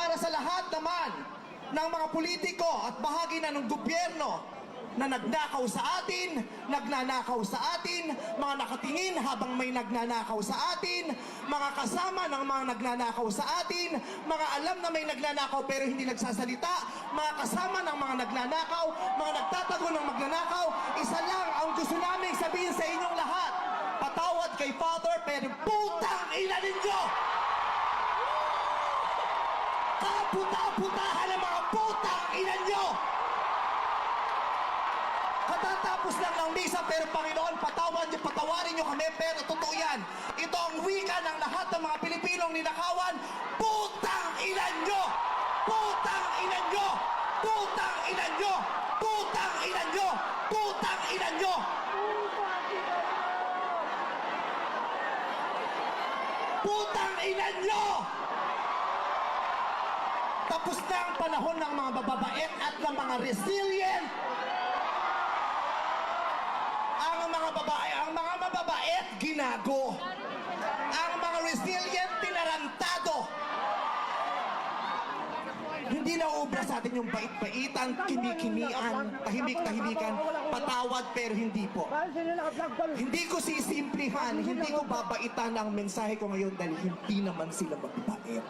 para sa lahat naman ng mga politiko at bahagi na ng gobyerno na nagnakaw sa atin, nagnanakaw sa atin, mga nakatingin habang may nagnanakaw sa atin, mga kasama ng mga nagnanakaw sa atin, mga alam na may nagnanakaw pero hindi nagsasalita, mga kasama ng mga nagnanakaw, mga nagtatago ng magnanakaw, isa lang ang gusto namin sabihin sa inyong lahat. Patawad kay Father pero putang ina ninyo! Kaputa-putahan ng mga putang ina nyo! Katatapos lang ng misa pero Panginoon, patawan niyo, patawarin niyo kami pero totoo yan. Ito ang wika ng lahat ng mga Pilipinong ninakawan. Putang ina nyo! Putang ina nyo! Putang ina nyo! Putang ina nyo! Putang ina nyo! Putang ina nyo! Tapos na ang panahon ng mga bababait at ng mga resilient ang mga babae, ang mga mababait, ginago. Ang mga resilient, tinarantado. Hindi na ubra sa atin yung bait-baitan, kimi-kimian, tahimik-tahimikan, patawad pero hindi po. Hindi ko sisimplihan, hindi ko babaitan ang mensahe ko ngayon dahil hindi naman sila mababait.